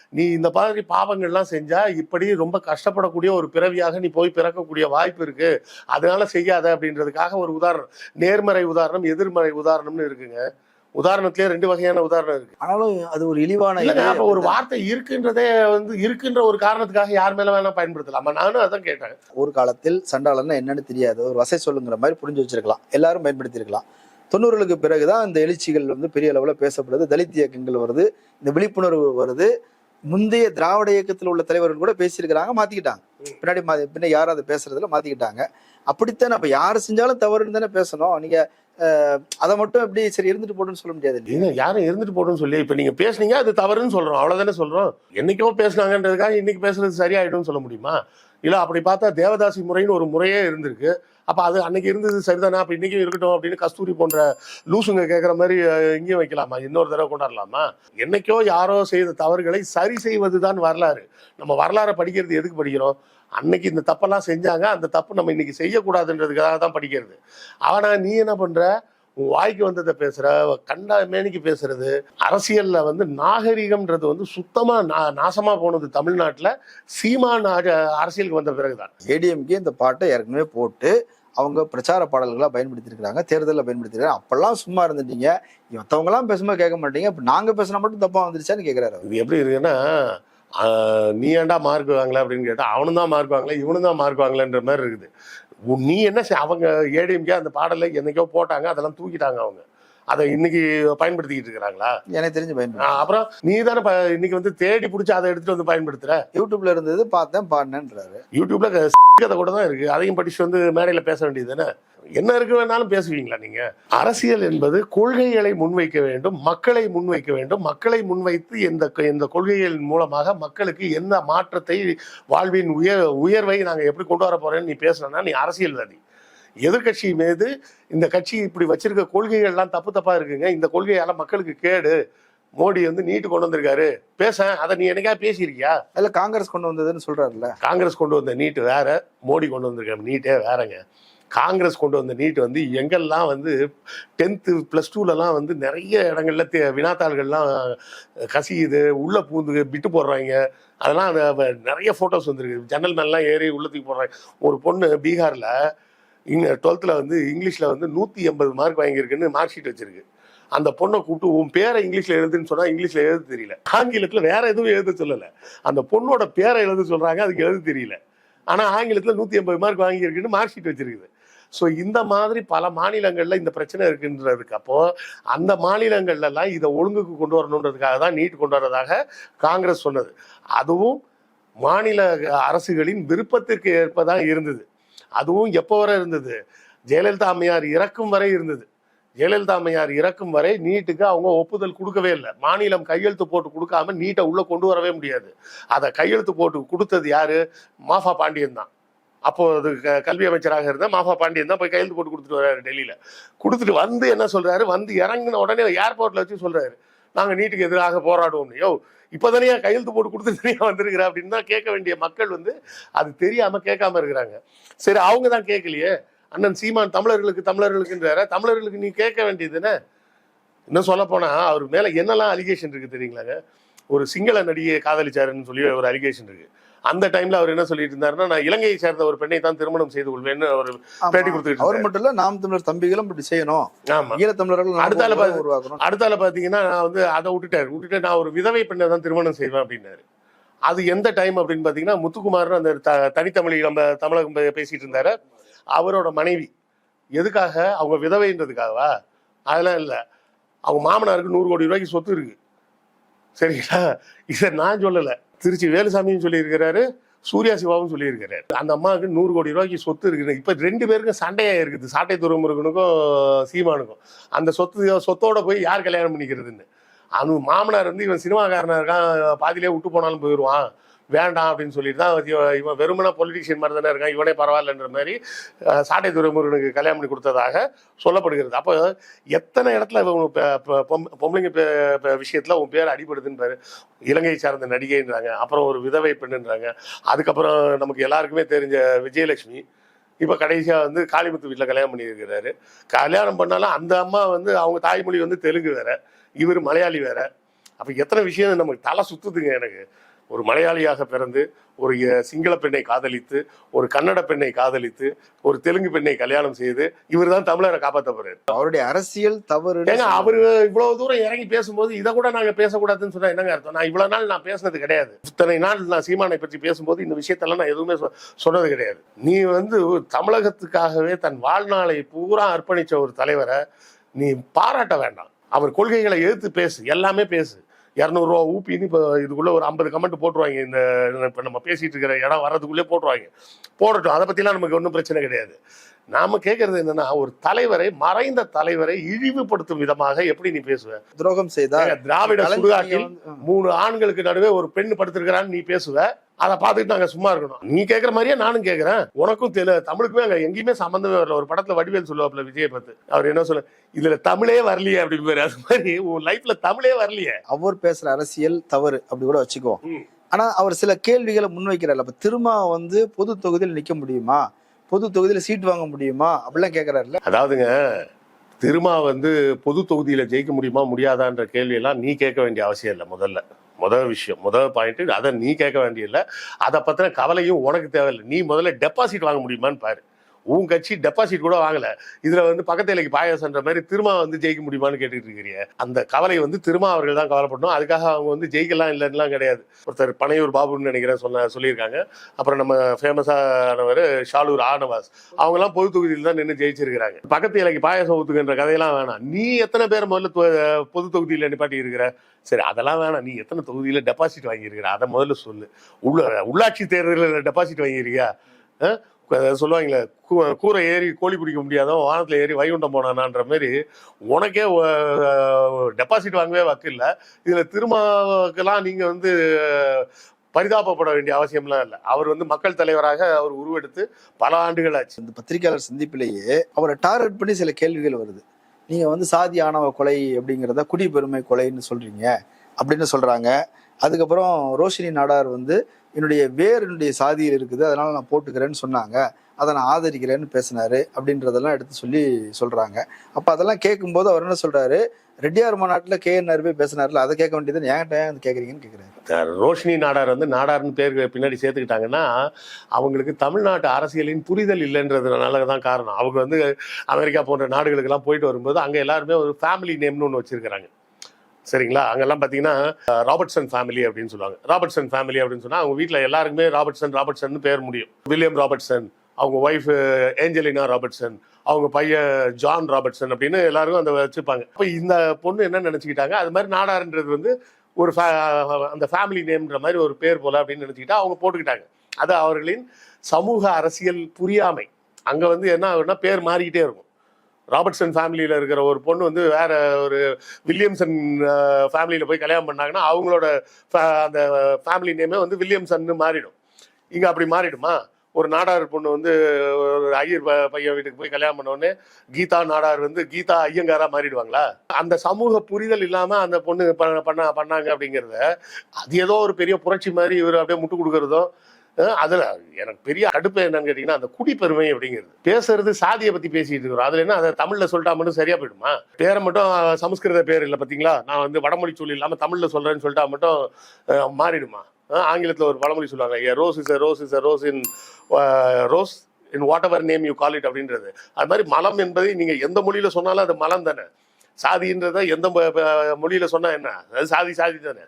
நீ இந்த மாதிரி பாவங்கள்லாம் செஞ்சா இப்படி ரொம்ப கஷ்டப்படக்கூடிய ஒரு பிறவியாக நீ போய் பிறக்கக்கூடிய வாய்ப்பு இருக்கு. அதனால செய்யாத அப்படின்றதுக்காக ஒரு உதாரணம். நேர்மறை உதாரணம் எதிர்மறை உதாரணம்னு இருக்குங்க. உதாரணத்திலே ரெண்டு வகையான உதாரணம் இருக்கு. ஆனாலும் அது ஒரு இழிவான அப்ப ஒரு வார்த்தை இருக்குன்றதே வந்து இருக்குன்ற ஒரு காரணத்துக்காக யார் மேல வேணா பயன்படுத்தலாமா. நானும் அதான் கேட்டேன். ஒரு காலத்தில் சண்டாளன்னா என்னன்னு தெரியாது. ஒரு வசை சொல்லுங்கிற மாதிரி புரிஞ்சு வச்சிருக்கலாம். எல்லாரும் பயன்படுத்தியிருக்கலாம். தொண்ணூறுகளுக்கு பிறகுதான் இந்த எழுச்சிகள் வந்து பெரிய அளவுல பேசப்படுது தலித் இயக்கங்கள் வருது இந்த விழிப்புணர்வு வருது. முந்தைய திராவிட இயக்கத்தில் உள்ள தலைவர்கள் கூட பேசியிருக்கிறாங்க மாத்திக்கிட்டாங்க. பின்னாடி மா- பின்ன யாரும் அதை பேசுறதுல மாத்திக்கிட்டாங்க. அப்படித்தானே அப்ப யாரு செஞ்சாலும் தவறுன்னு தானே பேசணும். நீங்க அஹ், அதை மட்டும் எப்படி சரி இருந்துட்டு போட்டுன்னு சொல்ல முடியாது யாரும் இருந்துட்டு போடுன்னு சொல்லி இப்ப நீங்க பேசுனீங்க அது தவறுன்னு சொல்றோம். அவ்வளவுதானே சொல்றோம். என்னைக்கோ பேசுனாங்கன்றதுக்காக இன்னைக்கு பேசுறது சரியாயிடும்னு சொல்ல முடியுமா? இல்லை அப்படி பார்த்தா தேவதாசி முறைன்னு ஒரு முறையே இருந்திருக்கு. அப்போ அது அன்னைக்கு இருந்தது சரிதானே? அப்போ இன்றைக்கும் இருக்கட்டும் அப்படின்னு கஸ்தூரி போன்ற லூசுங்க கேட்குற மாதிரி இங்கேயும் வைக்கலாமா? இன்னொரு தடவை கொண்டாடலாமா? என்னைக்கோ யாரோ செய்த தவறுகளை சரி செய்வதுதான் வரலாறு. நம்ம வரலாறை படிக்கிறது எதுக்கு படிக்கிறோம்? அன்னைக்கு இந்த தப்பெல்லாம் செஞ்சாங்க அந்த தப்பு நம்ம இன்னைக்கு செய்யக்கூடாதுன்றதுக்காக தான் படிக்கிறது. ஆனால் நீ என்ன பண்ணுற உன் வாய்க்கு வந்ததை பேசுற கண்டா மேனிக்கு பேசுறது அரசியல்ல வந்து நாகரிகம்ன்றது வந்து சுத்தமா நா- நாசமா போனது தமிழ்நாட்டுல சீமான் ஆ- அரசியலுக்கு வந்த பிறகுதான். ஏடிஎம்கே இந்த பாட்டை ஏற்கனவே போட்டு அவங்க பிரச்சார பாடல்களா பயன்படுத்தியிருக்காங்க தேர்தலில் பயன்படுத்திருக்காங்க அப்பெல்லாம் சும்மா இருந்துட்டீங்க. மற்றவங்கலாம் பேசும்போது கேட்க மாட்டீங்க. இப்ப நாங்க பேசினா மட்டும் தப்பா வந்துருச்சான்னு கேக்குறாரு அவர். இது எப்படி இருக்குன்னா நீ ஏன்டா மார்க் வாங்கல அப்படின்னு கேட்டா அவனும் தான் மார்க் வாங்கல இவனும் தான் மார்க் வாங்கலன்ற மாதிரி இருக்குது. நீ என்ன அவங்க ஏடிஎம்கே அந்த பாடலை என்னைக்கோ போட்டாங்க அதெல்லாம் தூக்கிட்டாங்க அவங்க. அதை இன்னைக்கு பயன்படுத்திக்கிட்டு இருக்கிறாங்களா? எனக்கு தெரிஞ்சு பயன்படுத்தி அப்புறம் நீ தானே இன்னைக்கு வந்து தேடி பிடிச்சி அதை எடுத்துட்டு வந்து பயன்படுத்துற? யூடியூப்ல இருந்தது பார்த்தேன் பாடினேன்றாரு. யூடியூப்ல கதை கூட தான் இருக்கு. அதையும் படிச்சு வந்து மேடையில பேச வேண்டியது தானே? என்ன இருக்கு வேணாலும் பேசுவீங்களா நீங்க? அரசியல் என்பது கொள்கைகளை முன்வைக்க வேண்டும் மக்களை முன்வைக்க வேண்டும். மக்களை முன்வைத்து இந்த இந்த கொள்கைகளின் மூலமாக மக்களுக்கு என்ன மாற்றத்தை வாழ்வின் உயர் உயர்வை நாங்க எப்படி கொண்டு வர போறேன்னு நீ பேசுனா நீ அரசியல்வாதி எதிர்க்கட்சி மீது இந்த கட்சி இப்படி வச்சிருக்க கொள்கைகள்லாம் தப்பு தப்பா இருக்குங்க. இந்த கொள்கையால மக்களுக்கு கேடு. மோடி வந்து நீட்டு கொண்டு வந்திருக்காரு. பேச அதை நீ என்னைக்கா பேசியிருக்கியா? இல்ல காங்கிரஸ் கொண்டு வந்ததுன்னு சொல்றாருல்ல. காங்கிரஸ் கொண்டு வந்த நீட் வேற. மோடி கொண்டு வந்திருக்க நீட்டே வேறங்க. காங்கிரஸ் கொண்டு வந்த நீட் வந்து எங்கெல்லாம் வந்து டென்த்து ப்ளஸ் டூலலாம் வந்து நிறைய இடங்கள்ல தே- வினாத்தாள்கள்லாம் கசியுது உள்ளே பூந்து விட்டு போடுறாங்க. அதெல்லாம் அந்த வ- நிறைய ஃபோட்டோஸ் வந்துருக்கு. ஜன்னல் மேலாம் ஏறி உள்ளத்துக்கு போடுறாங்க. ஒரு பொண்ணு பீகாரில் இங்க டுவெல்த்தில் வந்து இங்கிலீஷில் வந்து நூற்றி எண்பது மார்க் வாங்கியிருக்குன்னு மார்க் ஷீட் வச்சிருக்கு. அந்த பொண்ணை கூப்பிட்டு உன் பேரை இங்கிலீஷில் எழுதுன்னு சொன்னால் இங்கிலீஷில் எழுத தெரியல. ஆங்கிலத்தில் வேற எதுவும் எழுத சொல்லலை. அந்த பொண்ணோட பேரை எழுத சொல்கிறாங்க அதுக்கு எழுத தெரியல. ஆனால் ஆங்கிலத்தில் நூற்றி எண்பது மார்க் வாங்கியிருக்குன்னு மார்க் ஷீட் வச்சிருக்குது. ஸோ இந்த மாதிரி பல மாநிலங்களில் இந்த பிரச்சனை இருக்குன்றதுக்கு அப்போ அந்த மாநிலங்கள்லாம் இதை ஒழுங்குக்கு கொண்டு வரணுன்றதுக்காக தான் நீட் கொண்டு வரதாக காங்கிரஸ் சொன்னது. அதுவும் மாநில அரசுகளின் விருப்பத்திற்கு ஏற்பதான் இருந்தது. அதுவும் எப்போ வரை இருந்தது? ஜெயலலிதா அம்மையார் இறக்கும் வரை இருந்தது. ஜெயலலிதா அம்மையார் இறக்கும் வரை நீட்டுக்கு அவங்க ஒப்புதல் கொடுக்கவே இல்லை. மாநிலம் கையெழுத்து போட்டு கொடுக்காம நீட்டை உள்ளே கொண்டு வரவே முடியாது. அதை கையெழுத்து போட்டு கொடுத்தது யாரு? மாஃபா பாண்டியன் தான். அப்போ அது க- கல்வி அமைச்சராக இருந்த மாஃபா பாண்டியன் தான் போய் கையெழுத்து போட்டு கொடுத்துட்டு வர்றாரு டெல்லியில. கொடுத்துட்டு வந்து என்ன சொல்றாரு? வந்து இறங்கின உடனே ஏர்போர்ட்ல வச்சு சொல்றாரு. நாங்க நீட்டுக்கு எதிராக போராடுவோம் யோ இப்போதானே கையெழுத்து போட்டு கொடுத்து தனியா வந்திருக்கிற அப்படின்னு தான் கேட்க வேண்டிய மக்கள் வந்து அது தெரியாம கேட்காம இருக்கிறாங்க. சரி அவங்க தான் கேட்கலையே. அண்ணன் சீமான் தமிழர்களுக்கு தமிழர்களுக்குன்றார தமிழர்களுக்கு நீ கேட்க வேண்டியது என்ன? இன்னும் சொல்ல போனா அவர் மேல என்னெல்லாம் அலிகேஷன் இருக்கு தெரியுங்களாங்க? ஒரு சிங்கள நடிகையை காதலிச்சாருன்னு சொல்லி ஒரு அலிகேஷன் இருக்கு. அந்த டைம்ல அவர் என்ன சொல்லிட்டு இருந்தாருன்னா நான் இலங்கையை சேர்ந்த ஒரு பெண்ணை தான் திருமணம் செய்து கொள்வேன்னு அவர். பேட்டி கொடுத்துட்டு அவர். மட்டும் இல்ல நாம் தமிழர் தம்பிகளும் இப்படி செய்யணும். ஆமா. ஈழத்தமிழர்கள் நாம் அடுத்தால. உருவாக்கணும். அடுத்தால பாத்தீங்கன்னா நான் வந்து அதை விட்டுட்டாரு விட்டுட்டு நான் ஒரு விதவை பெண்ணை தான் திருமணம் செய்வேன் அப்படின்னாரு. அது எந்த டைம் அப்படின்னு பாத்தீங்கன்னா முத்துக்குமார் அந்த தனித்தமிழ் நம்ம தமிழகம் பேசிட்டு இருந்தாரு. அவரோட மனைவி. எதுக்காக? அவங்க விதவைன்றதுக்காகவா? அதெல்லாம் இல்லை. அவங்க மாமனாருக்கு நூறு கோடி ரூபாய்க்கு சொத்து இருக்கு. சரிங்களா? இதை நான் சொல்லலை. திருச்சி வேலுசாமியும் சொல்லியிருக்கிறாரு சூர்யா சிவாவும் சொல்லியிருக்கிறாரு. அந்த அம்மாவுக்கு நூறு கோடி ரூபாய்க்கு சொத்து இருக்குது. இப்போ ரெண்டு பேருக்கும் சண்டையா இருக்குது. சாட்டை துறைமுருகனுக்கும் சீமானுக்கும். அந்த சொத்து சொத்தோட போய் யார் கல்யாணம் பண்ணிக்கிறதுன்னு. அது மாமனார் வந்து இவன் சினிமாக்காரனா இருக்கான் பாதியிலே விட்டு போனாலும் போயிடுவான் வேண்டாம் அப்படின்னு சொல்லிட்டு தான் இவன் இவன் வெறுமனா பொலிட்டிஷியன் மாதிரி தானே இருக்கான். இவனே பரவாயில்லன்ற மாதிரி சாட்டை துறைமுருகனுக்கு கல்யாணம் பண்ணி கொடுத்ததாக சொல்லப்படுகிறது. அப்போ எத்தனை இடத்துல இவன் பொம்பளைங்க விஷயத்தில் உன் பேர் அடிபடுதுன்றாரு இலங்கை சார்ந்த நடிகைன்றாங்க. அப்புறம் ஒரு விதவை பெண்ணுன்றாங்க. அதுக்கப்புறம் நமக்கு எல்லாருக்குமே தெரிஞ்ச விஜயலட்சுமி. இப்போ கடைசியாக வந்து காளிமுத்து வீட்டில் கல்யாணம் பண்ணியிருக்கிறாரு. கல்யாணம் பண்ணாலும் அந்த அம்மா வந்து அவங்க தாய்மொழி வந்து தெலுங்கு வேற. இவர் மலையாளி வேற. அப்போ எத்தனை விஷயம் நமக்கு தலை சுத்துதுங்க எனக்கு. ஒரு மலையாளியாக பிறந்து ஒரு சிங்கள பெண்ணை காதலித்து ஒரு கன்னட பெண்ணை காதலித்து ஒரு தெலுங்கு பெண்ணை கல்யாணம் செய்து இவர் தான் தமிழரை காப்பாற்ற போறாரு. அவருடைய அரசியல் தவறு ஏங்க அவரு இவ்வளவு தூரம் இறங்கி பேசும்போது இதை கூட நாங்க பேசக்கூடாதுன்னு சொன்னா என்னங்க அர்த்தம்? நான் இவ்வளவு நாள் நான் பேசினது கிடையாது. இத்தனை நாள் நான் சீமானை பற்றி பேசும்போது இந்த விஷயத்தெல்லாம் நான் எதுவுமே சொன்னது கிடையாது. நீ வந்து தமிழகத்துக்காகவே தன் வாழ்நாளை பூரா அர்ப்பணிச்ச ஒரு தலைவரை நீ பாராட்ட வேண்டாம். அவர் கொள்கைகளை எதிர்த்து பேசு எல்லாமே பேசு. இரநூறுவா ஊப்பின்னு இப்போ இதுக்குள்ள ஒரு ஐம்பது கமெண்ட் போட்டுருவாங்க. இந்த இப்போ நம்ம பேசிட்டு இருக்கிற இடம் வர்றதுக்குள்ளே போட்டுருவாங்க. போடட்டும். அதை பற்றிலாம் நமக்கு ஒன்றும் பிரச்சனை கிடையாது. நாம கேட்கறது என்னன்னா ஒரு தலைவரை மறைந்த தலைவரை இழிவுபடுத்தும் விதமாக எப்படி நீ பேசுவ? துரோகம் ஏங்க, திராவிட சுடுகாட்டில். மூணு ஆண்களுக்கு நடுவே ஒரு பெண் படுத்திருக்கிறான்னு நீ பேசுவ? அதை பார்த்துட்டு நாங்க சும்மா இருக்கணும். நீ கேட்குற மாதிரியே நானும் கேட்கறேன் உனக்கும் தெரியல தமிழுக்குமே அங்க எங்கேயுமே சம்மந்தமே வரல. ஒரு படத்துல வடிவேல் சொல்லுவாப்ல விஜய் பத்து அவர் என்ன சொல்ல இதுல தமிழே வரலையே அப்படின்னு அது மாதிரி உன் லைஃப்ல தமிழே வரலையே. அவர் பேசுற அரசியல் தவறு அப்படி கூட வச்சுக்குவோம். ம். ஆனா அவர் சில கேள்விகளை முன்வைக்கிறார். அப்ப திருமா வந்து பொது தொகுதியில் நிக்க முடியுமா? பொது தொகுதியில் சீட் வாங்க முடியுமா? அப்படிலாம் கேக்குறாருல்ல. அதாவதுங்க திருமா வந்து பொது தொகுதியில் ஜெயிக்க முடியுமா முடியாதான்ற கேள்வியெல்லாம் நீ கேட்க வேண்டிய அவசியம் இல்லை முதல்ல. முதல் விஷயம் முதல் பாயிண்ட் அதை நீ கேட்க வேண்டியதில்லை. அதை பற்றின கவலையும் உனக்கு தேவையில்லை. நீ முதல்ல டெபாசிட் வாங்க முடியுமான்னு பாரு. உன் கட்சி டெபாசிட் கூட வாங்கல. இதுல வந்து பக்கத்து இலைக்கு பாயாசன்ற மாதிரி திருமா வந்து ஜெயிக்க முடியுமான்னு கேட்டுட்டு இருக்கிறீங்க அந்த கவலை வந்து திருமா அவர்கள் தான் கவலைப்படணும். அதுக்காக அவங்க வந்து ஜெயிக்கலாம் இல்லைன்னுலாம் கிடையாது. ஒருத்தர் பனையூர் பாபுன்னு நினைக்கிறேன் சொன்ன சொல்லியிருக்காங்க. அப்புறம் நம்ம ஃபேமஸானவர் ஷாலூர் ஆனவாஸ். அவங்கெல்லாம் பொது தொகுதியில் தான் நின்று ஜெயிச்சிருக்கிறாங்க. பக்கத்து இலைக்கு பாயாசம் ஊத்துக்கின்ற கதையெல்லாம் வேணாம். நீ எத்தனை பேர் முதல்ல தொ- பொது தொகுதியில் நிப்பாட்டி இருக்கிற சரி அதெல்லாம் வேணாம். நீ எத்தனை தொகுதியில் டெபாசிட் வாங்கியிருக்கிற? அதை முதல்ல சொல்லு. உள்ள உள்ளாட்சி தேர்தலில் டெபாசிட் வாங்கியிருக்கியா? ஆ? சொல்லுவாங்களே கூ- கூரை ஏறி கோழி பிடிக்க முடியாதவன் வானத்தில் ஏறி வைகுண்டம் போனானான்ற மாதிரி உனக்கே டெபாசிட் வாங்கவே வக்கு இல்லை. இதில் திருமாவுக்கெல்லாம் நீங்கள் வந்து பரிதாபப்பட வேண்டிய அவசியம்லாம் இல்லை. அவர் வந்து மக்கள் தலைவராக அவர் உருவெடுத்து பல ஆண்டுகள் ஆச்சு. இந்த பத்திரிகையாளர் சந்திப்பிலேயே அவரை டார்கெட் பண்ணி சில கேள்விகள் வருது. நீங்கள் வந்து சாதி ஆணவ கொலை அப்படிங்கிறத குடிபெருமை கொலைன்னு சொல்கிறீங்க அப்படின்னு சொல்கிறாங்க அதுக்கப்புறம் ரோஷினி நாடார் வந்து என்னுடைய வேர் என்னுடைய சாதியில் இருக்குது அதனால நான் போட்டுக்கிறேன்னு சொன்னாங்க. அதை நான் ஆதரிக்கிறேன்னு பேசினாரு அப்படின்றதெல்லாம் எடுத்து சொல்லி சொல்றாங்க. அப்ப அதெல்லாம் கேட்கும்போது அவர் என்ன சொல்றாரு? ரெட்டியார் மாநாட்டில் கே என் போய் பேசினார்ல அதை கேட்க வேண்டியது ஏன்ட்ட வந்து கேட்குறாரு. ரோஷினி நாடார் வந்து நாடார்னு பேர் பின்னாடி சேர்த்துக்கிட்டாங்கன்னா அவங்களுக்கு தமிழ்நாட்டு அரசியலின் புரிதல் இல்லைன்றதுனால தான் காரணம். அவங்க வந்து அமெரிக்கா போன்ற நாடுகளுக்கெல்லாம் போயிட்டு வரும்போது அங்கே எல்லாருமே ஒரு ஃபேமிலி நேம்னு ஒன்று வச்சிருக்கிறாங்க. சரிங்களா? அங்கெல்லாம் பார்த்தீங்கன்னா ராபர்ட்சன் ஃபேமிலி அப்படின்னு சொல்லுவாங்க. ராபர்ட்சன் ஃபேமிலி அப்படின்னு சொன்னால் அவங்க வீட்டில் எல்லாருக்குமே ராபர்ட்சன் ராபர்ட்சன் பேர் முடியும். வில்லியம் ராபர்ட்சன் அவங்க ஒய்ஃப் ஏஞ்சலினா ராபர்ட்சன் அவங்க பையன் ஜான் ராபர்ட்சன் அப்படின்னு எல்லாருக்கும் அந்த வச்சுப்பாங்க அப்போ இந்த பொண்ணு என்ன நினச்சிக்கிட்டாங்க? அது மாதிரி நாடாருன்றது வந்து ஒரு அந்த ஃபேமிலி நேம்ன்ற மாதிரி ஒரு பேர் போல அப்படின்னு நினச்சிக்கிட்டா அவங்க போட்டுக்கிட்டாங்க. அது அவர்களின் சமூக அரசியல் புரியாமை. அங்கே வந்து என்ன ஆகுன்னா பேர் மாறிக்கிட்டே இருக்கும். ராபர்ட்சன் ஃபேமிலியில் இருக்கிற ஒரு பொண்ணு வந்து வேற ஒரு வில்லியம்சன் ஃபேமிலியில் போய் கல்யாணம் பண்ணாங்கன்னா அவங்களோட அந்த ஃபேமிலி நேமே வந்து வில்லியம்சன்னு மாறிடும். இங்கே அப்படி மாறிடுமா? ஒரு நாடார் பொண்ணு வந்து ஒரு ஐயர் பையன் வீட்டுக்கு போய் கல்யாணம் பண்ண உடனே கீதா நாடார் வந்து கீதா ஐயங்காரா மாறிடுவாங்களா? அந்த சமூக புரிதல் இல்லாமல் அந்த பொண்ணு பண்ண பண்ணாங்க அப்படிங்கிறத அது ஏதோ ஒரு பெரிய புரட்சி மாதிரி இவர் அப்படியே முட்டு கொடுக்குறதும் அதுல எனக்கு பெரிய அடுப்பு என்னன்னு கேட்டீங்கன்னா அந்த குடிப்பெருமை அப்படிங்கிறது. பேசுறது சாதியை பத்தி பேசிட்டு இருக்கிறோம். அதுல என்ன அதை தமிழ்ல சொல்லிட்டா மட்டும் சரியா போயிடுமா? பேரை மட்டும் சமஸ்கிருத பேர் இல்லை பாத்தீங்களா? நான் வந்து வடமொழி சொல்லி இல்லாம தமிழ்ல சொல்றேன்னு சொல்லிட்டா மட்டும் மாறிடுமா? ஆங்கிலத்தில் ஆங்கிலத்துல ஒரு பழமொழி சொல்லுவாங்க. A rose is rose is rose in rose in whatever name you call it அப்படின்றது. அது மாதிரி மலம் என்பதை நீங்க எந்த மொழியில சொன்னாலும் அது மலம் தானே? சாதின்றத எந்த மொழியில் சொன்னால் மொழியில சொன்னா என்ன? அது சாதி சாதி தானே.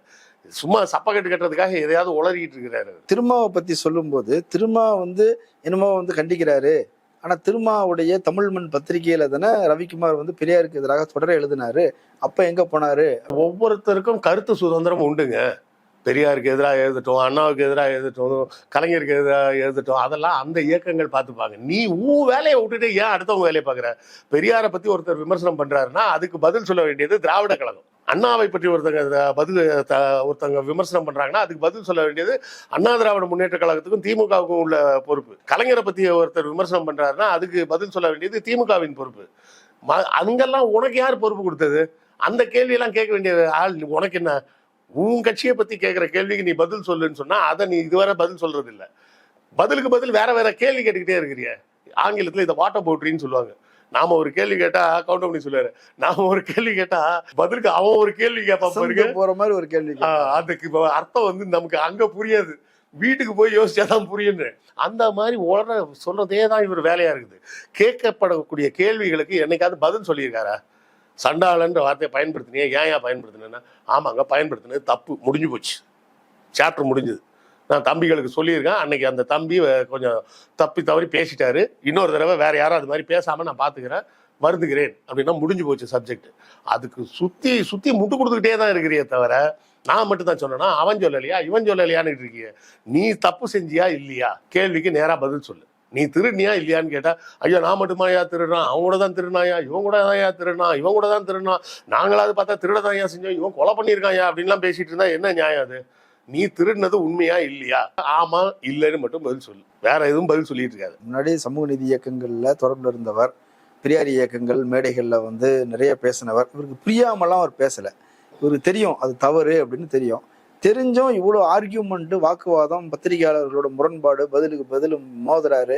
சும்மா சப்பக்கட்டு கட்டுறதுக்காக எதையாவது உளறிட்டு இருக்கிறாரு திருமாவை பத்தி சொல்லும்போது திருமா வந்து என்னமோ வந்து கண்டிக்கிறாரு. ஆனா திருமாவுடைய தமிழ் மண் பத்திரிகையில தானே ரவிக்குமார் வந்து பெரியாருக்கு எதிராக தொடர எழுதினாரு. அப்ப எங்க போனாரு? ஒவ்வொருத்தருக்கும் கருத்து சுதந்திரம் உண்டுங்க. பெரியாருக்கு எதிராக எழுதட்டும் அண்ணாவுக்கு எதிராக எழுதட்டும் கலைஞருக்கு எதிராக எழுதட்டும் அதெல்லாம் அந்த இயக்கங்கள் பார்த்துப்பாங்க. நீ உன் வேலையை விட்டுட்டு ஏன் அடுத்தவங்க வேலையை பார்க்குற? பெரியாரை பத்தி ஒருத்தர் விமர்சனம் பண்றாருன்னா அதுக்கு பதில் சொல்ல வேண்டியது திராவிட கழகம். அண்ணாவை பற்றி ஒருத்தங்க பதில் த- ஒருத்தங்க விமர்சனம் பண்றாங்கன்னா அதுக்கு பதில் சொல்ல வேண்டியது அண்ணா திராவிட முன்னேற்ற கழகத்துக்கும் திமுகவுக்கும் உள்ள பொறுப்பு. கலைஞரை பத்தி ஒருத்தர் விமர்சனம் பண்றாருன்னா அதுக்கு பதில் சொல்ல வேண்டியது திமுகவின் பொறுப்பு. ம- அங்கெல்லாம் உனக்கு யார் பொறுப்பு கொடுத்தது? அந்த கேள்வியெல்லாம் கேட்க வேண்டிய ஆள் உனக்கு என்ன? உன் கட்சியை பத்தி கேட்கிற கேள்விக்கு நீ பதில் சொல்லுன்னு சொன்னா அதை நீ இதுவரை பதில் சொல்றது இல்லை பதிலுக்கு பதில் வேற வேற கேள்வி கேட்டுக்கிட்டே இருக்கிறிய. ஆங்கிலத்தில் இதை வாட்டர் போட்ரின்னு சொல்லுவாங்க. நாம ஒரு கேள்வி கேட்டா கவுண்ட் பண்ணி சொல்லுவாரு. நாம ஒரு கேள்வி கேட்டா பதிலுக்கு அவன் ஒரு கேள்வி கேட்பான் போற மாதிரி ஒரு கேள்வி அதுக்கு அர்த்தம் வந்து நமக்கு அங்க புரியாது. வீட்டுக்கு போய் யோசிச்சாதான் புரியுன்னு அந்த மாதிரி உலர சொல்றதே தான் இவர் வேலையா இருக்குது. கேட்கப்படக்கூடிய கேள்விகளுக்கு என்னைக்காவது பதில் சொல்லியிருக்காரா? சண்டாளன்ற வார்த்தையை பயன்படுத்தினியே. ஏன் ஏன் பயன்படுத்தினேன்னா ஆமாங்க பயன்படுத்தினது தப்பு. முடிஞ்சு போச்சு. சாப்டர் முடிஞ்சுது. நான் தம்பிகளுக்கு சொல்லியிருக்கேன். அன்னைக்கு அந்த தம்பி கொஞ்சம் தப்பி தவறி பேசிட்டாரு. இன்னொரு தடவை வேற யாரும் அது மாதிரி பேசாம நான் பாத்துக்கிறேன். வருந்துகிறேன். அப்படின்னா முடிஞ்சு போச்சு சப்ஜெக்ட் அதுக்கு சுத்தி சுத்தி முட்டு கொடுத்துக்கிட்டே தான் இருக்கிறியே தவிர நான் மட்டும் தான் சொன்னேன்னா அவன் சொல்லலையா? இவன் சொல்லலையான்னு இருக்கீங்க நீ தப்பு செஞ்சியா இல்லையா? கேள்விக்கு நேரா பதில் சொல்லு. நீ திருடினியா இல்லையான்னு கேட்டா ஐயோ நான் மட்டுமாயா திருடுறான்? அவன் கூட தான் திருநாயா இவன் கூட தான் திருடுனான் இவன் கூட தான் திருடுனான் நாங்களாவது பார்த்தா திருட ஏன் செஞ்சோம். இவன் கொலை பண்ணியிருக்காயா அப்படின்லாம் பேசிட்டு இருந்தா என்ன நியாயம் அது? நீ திருடினது உண்மையா இல்லையா? ஆமா இல்லைன்னு மட்டும் பதில் சொல்லு. வேற எதுவும் பதில் சொல்லிட்டு இருக்காது. முன்னாடி சமூக நீதி இயக்கங்கள்ல தொடர்பில் இருந்தவர் பெரியார் இயக்கங்கள் மேடைகள்ல வந்து நிறைய பேசினவர். இவருக்கு புரியாமலாம் அவர் பேசல. இவருக்கு தெரியும் அது தவறு அப்படின்னு தெரியும். தெரிஞ்சும் இவ்வளோ ஆர்கியூமெண்ட்டு வாக்குவாதம் பத்திரிகையாளர்களோட முரண்பாடு பதிலுக்கு பதில் மோதுறாரு.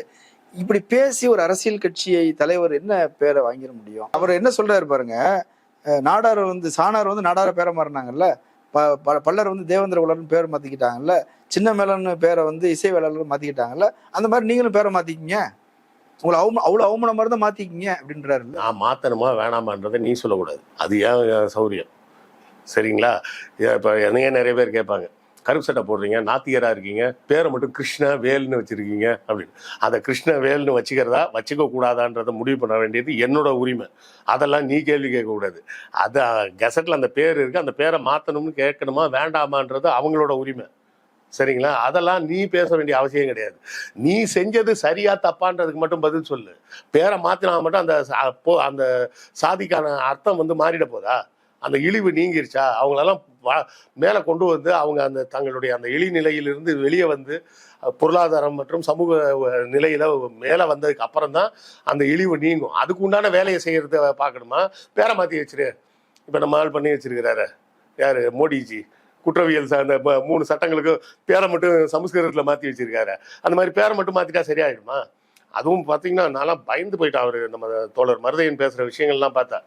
இப்படி பேசி ஒரு அரசியல் கட்சியை தலைவர் என்ன பேரை வாங்கிட முடியும்? அவர் என்ன சொல்றாரு பாருங்க நாடார் வந்து சாணார் வந்து நாடார பேரை மாறினாங்கல்ல? ப- ப- பல்லர் வந்து தேவேந்திர குலர்னு பேர் மாத்திக்கிட்டாங்கல்ல. சின்ன மேலன்னு பேரை வந்து இசை வேளாளர் மாத்திக்கிட்டாங்கல்ல. அந்த மாதிரி நீங்களும் பேரை மாத்திக்கிங்க. உங்களை அவம அவ்வளவு அவமானம் மாதிரி தான் மாத்திக்கிங்க அப்படின்றாரு நான் மாத்தணுமா வேணாமான்றதை நீ சொல்லக்கூடாது. அது ஏன் சௌரியம்? சரிங்களா? இப்போ என்னையே நிறைய பேர் கேட்பாங்க. கருப்பு சட்டை போடுறீங்க நாத்தியரா இருக்கீங்க பேரை மட்டும் கிருஷ்ண வேல்னு வச்சிருக்கீங்க அப்படின்னு. அந்த கிருஷ்ண வேல்னு வச்சுக்கிறதா வச்சுக்க கூடாதான்றதை முடிவு பண்ண வேண்டியது என்னோட உரிமை. அதெல்லாம் நீ கேள்வி கேட்கக்கூடாது அது கெசட்ல அந்த பேர் இருக்கு அந்த பேரை மாத்தணும்னு கேட்கணுமா வேண்டாமான்றது அவங்களோட உரிமை. சரிங்களா? அதெல்லாம் நீ பேச வேண்டிய அவசியம் கிடையாது. நீ செஞ்சது சரியா தப்பான்றதுக்கு மட்டும் பதில் சொல்லு. பேரை மாத்தினா மட்டும் அந்த போ- அந்த சாதிக்கான அர்த்தம் வந்து மாறிட போதா? அந்த இழிவு நீங்கிருச்சா? அவங்களெல்லாம் மேலே கொண்டு வந்து அவங்க அந்த தங்களுடைய அந்த இழிநிலையிலிருந்து வெளியே வந்து பொருளாதாரம் மற்றும் சமூக நிலையில் நிலையில மேல வந்ததுக்கு அப்புறம் தான் அந்த இழிவு நீங்கும். அதுக்கு உண்டான வேலையை செய்யறத பார்க்கணுமா? பேரை மாற்றி வச்சிரு. இப்போ நம்ம ஆள் பண்ணி வச்சிருக்கிறாரு. யாரு? மோடிஜி. குற்றவியல் அந்த மூணு சட்டங்களுக்கு பேரை மட்டும் சமஸ்கிருதத்தில் மாற்றி வச்சிருக்காரு. அந்த மாதிரி பேரை மட்டும் மாற்றிட்டா சரியாயிடுமா? அதுவும் பார்த்தீங்கன்னா நான்லாம் பயந்து போயிட்டேன் அவர். நம்ம தோழர் மருதையன் பேசுகிற விஷயங்கள்லாம் பார்த்தா.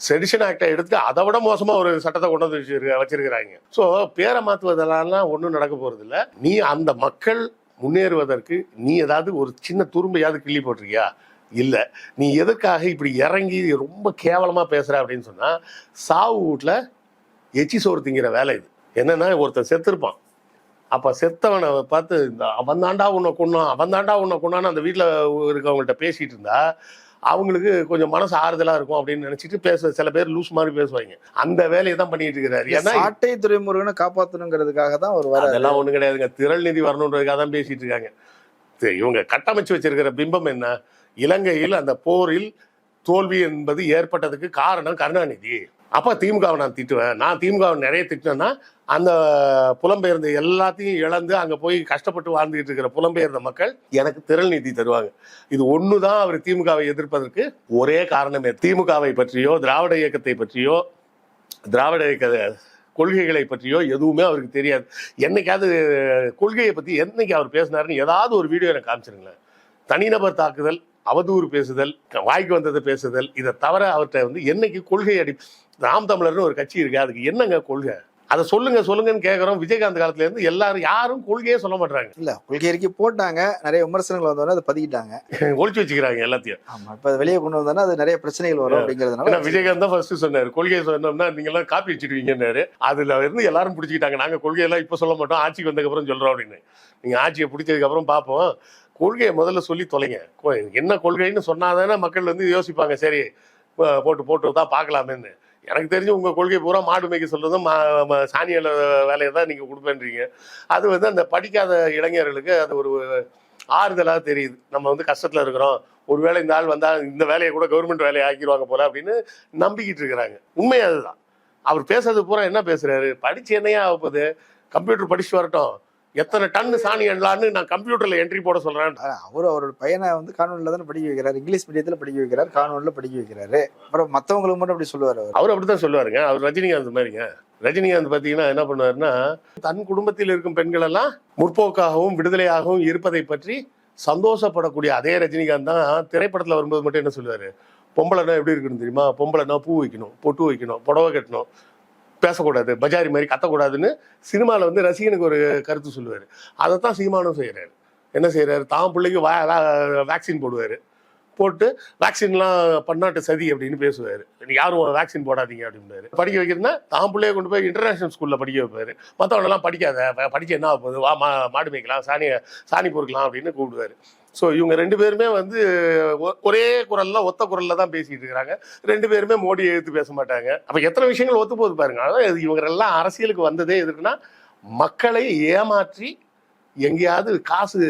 செடிஷன் ஆக்டை எடுத்து அதை விட மோசமா ஒரு சட்டத்தை கொண்டு வந்து வச்சிருக்க வச்சிருக்கிறாங்க. ஸோ பேரை மாற்றுவதெல்லாம் ஒன்றும் நடக்க போறது இல்லை நீ அந்த மக்கள் முன்னேறுவதற்கு நீ ஏதாவது ஒரு சின்ன துரும்பையாவது கிள்ளி போட்டிருக்கியா? இல்லை. நீ எதற்காக இப்படி இறங்கி ரொம்ப கேவலமாக பேசுகிற அப்படின்னு சொன்னால் சாவு வீட்டில் எச்சி சோறு திங்கிற வேலை இது. என்னன்னா ஒருத்தன் செத்துருப்பான். அப்போ செத்தவனை பார்த்து இந்த அவன் தாண்டா உன்னை கொண்டான் அவன் தாண்டா உன்னை கொண்டான்னு அந்த வீட்டில் இருக்கவங்கள்ட்ட பேசிகிட்டு இருந்தா அவங்களுக்கு கொஞ்சம் மனசு ஆறுதலா இருக்கும் அப்படின்னு நினைச்சிட்டு பேச சில பேர் லூஸ் மாதிரி பேசுவாங்க. அந்த வேலையை தான் பண்ணிட்டு இருக்கிறாரு ஏன்னா சாட்டை துறைமுருகனை காப்பாத்தணுங்கிறதுக்காக தான் அவர் வர அதெல்லாம் ஒண்ணு கிடையாதுங்க. திரள் நிதி வரணுன்றதுக்காக தான் பேசிட்டு இருக்காங்க. இவங்க கட்டமைச்சு வச்சிருக்கிற பிம்பம் என்ன? இலங்கையில் அந்த போரில் தோல்வி என்பது ஏற்பட்டதுக்கு காரணம் கருணாநிதி. அப்போ திமுகவை நான் திட்டுவேன். நான் திமுகவை நிறைய திட்டினேன்னா அந்த புலம்பெயர்ந்த எல்லாத்தையும் இழந்து அங்கே போய் கஷ்டப்பட்டு வாழ்ந்துகிட்டு இருக்கிற புலம்பெயர்ந்த மக்கள் எனக்கு திரள் நிதி தருவாங்க. இது ஒண்ணுதான் அவர் திமுகவை எதிர்ப்பதற்கு ஒரே காரணமே. திமுகவை பற்றியோ திராவிட இயக்கத்தை பற்றியோ திராவிட இயக்க கொள்கைகளை பற்றியோ எதுவுமே அவருக்கு தெரியாது. என்னைக்காவது கொள்கையை பற்றி என்னைக்கு அவர் பேசினாருன்னு ஏதாவது ஒரு வீடியோ எனக்கு காமிச்சிருங்களேன். தனிநபர் தாக்குதல் அவதூறு பேசுதல் வாய்க்கு வந்ததை பேசுதல் இதை தவிர அவர்கிட்ட வந்து என்னைக்கு கொள்கை அடி நாம் தமிழர்னு ஒரு கட்சி இருக்கு அதுக்கு என்னங்க கொள்கை? அதை சொல்லுங்க சொல்லுங்கன்னு கேட்குறோம் விஜயகாந்த் காலத்துல இருந்து எல்லாரும் யாரும் கொள்கையே சொல்ல மாட்டாங்க இல்ல கொள்கை அறிக்கை போட்டாங்க நிறைய விமர்சனங்கள் வந்தோடனே அதை பதிக்கிட்டாங்க. ஒழிச்சு வச்சுக்கிறாங்க எல்லாத்தையும். ஆமா இப்ப வெளியே கொண்டு வந்தோன்னா அது நிறைய பிரச்சனைகள் வரும் அப்படிங்கிறதுனால விஜயகாந்த் தான் ஃபர்ஸ்ட் சொன்னாரு. கொள்கையை சொன்னோம்னா நீங்க எல்லாம் காப்பி வச்சிடுவீங்கன்னாரு அதுல இருந்து எல்லாரும் பிடிச்சிக்கிட்டாங்க. நாங்க கொள்கையெல்லாம் இப்ப சொல்ல மாட்டோம். ஆட்சிக்கு வந்ததுக்கு அப்புறம் சொல்றோம் அப்படின்னு. நீங்க ஆட்சியை பிடிச்சதுக்கு அப்புறம் பார்ப்போம் கொள்கையை முதல்ல சொல்லி தொலைங்க. என்ன கொள்கைன்னு சொன்னாதானே மக்கள் வந்து யோசிப்பாங்க. சரி போட்டு போட்டு தான் பார்க்கலாமேன்னு. எனக்கு தெரிஞ்சு உங்கள் கொள்கை பூரா மாடு மேய்க்க சொல்றதும் மா- ம- வேலையை தான் நீங்கள் கொடுப்பேன்றீங்க. அது வந்து அந்த படிக்காத இளைஞர்களுக்கு அது ஒரு ஆறுதலாக தெரியுது. நம்ம வந்து கஷ்டத்தில் இருக்கிறோம். ஒருவேளை இந்த ஆள் வந்தால் இந்த வேலையை கூட கவர்மெண்ட் வேலையை ஆக்கிடுவாங்க போல அப்படின்னு நம்பிக்கிட்டு இருக்கிறாங்க. உண்மை அதுதான். அவர் பேசுறது பூரா என்ன பேசுறாரு? படிச்சு என்னையா ஆக கம்ப்யூட்டர் படிச்சு வரட்டும். எத்தனை டன் சாணி எண்ணலான்னு நான் கம்ப்யூட்டர்ல என்ட்ரி போட சொல்றேன். அவர் அவரோட பையனை வந்து கான்வென்ட்ல தானே படிக்க வைக்கிறார். இங்கிலீஷ் மீடியத்துல படிக்க வைக்கிறார் கான்வென்ட்ல படிக்க வைக்கிறாரு. அப்புறம் மத்தவங்களுக்கு மட்டும் அப்படி சொல்லுவார் அவர். அவர் அப்படித்தான் சொல்லுவாருங்க. அவர் ரஜினிகாந்த் மாதிரிங்க. ரஜினிகாந்த் பாத்தீங்கன்னா என்ன பண்ணுவாருன்னா தன் குடும்பத்தில் இருக்கும் பெண்கள் எல்லாம் முற்போக்காகவும் விடுதலையாகவும் இருப்பதை பற்றி சந்தோஷப்படக்கூடிய அதே ரஜினிகாந்த் தான் திரைப்படத்துல வரும்போது மட்டும் என்ன சொல்லுவாரு? பொம்பளைனா எப்படி இருக்குன்னு தெரியுமா? பொம்பளைனா பூ வைக்கணும் பொட்டு வைக்கணும் புடவை கட்டணும் பேசக்கூடாது பஜாரி மாதிரி கத்தக்கூடாதுன்னு சினிமாவில் வந்து ரசிகனுக்கு ஒரு கருத்து சொல்லுவார். அதை தான் சீமானும் செய்கிறாரு என்ன செய்கிறாரு தான் பிள்ளைக்கு வா வேக்சின் போடுவார். போட்டு வேக்சின்லாம் பன்னாட்டு சதி அப்படின்னு பேசுவார். யாரும் வேக்சின் போடாதீங்க அப்படின்னாரு படிக்க வைக்கிறதுனா தான் பிள்ளைய கொண்டு போய் இன்டர்நேஷனல் ஸ்கூலில் படிக்க வைப்பார். மற்றவனெல்லாம் படிக்காத படிக்க என்ன ஆகுது போகுது? வா மா மாடு மேய்க்கலாம் சாணி சாணி பொறுக்கலாம் அப்படின்னு கூப்பிடுவாரு. ஸோ இவங்க ரெண்டு பேருமே வந்து ஒ- ஒரே குரல்ல ஒத்த குரல்ல தான் பேசிட்டு இருக்கிறாங்க. ரெண்டு பேருமே மோடியை எதிர்த்து பேச மாட்டாங்க. அப்ப எத்தனை விஷயங்கள் ஒத்து போகுது பாருங்க. அதான் இவங்க எல்லாம் அரசியலுக்கு வந்ததே எதுக்குன்னா மக்களை ஏமாற்றி எங்கேயாவது காசு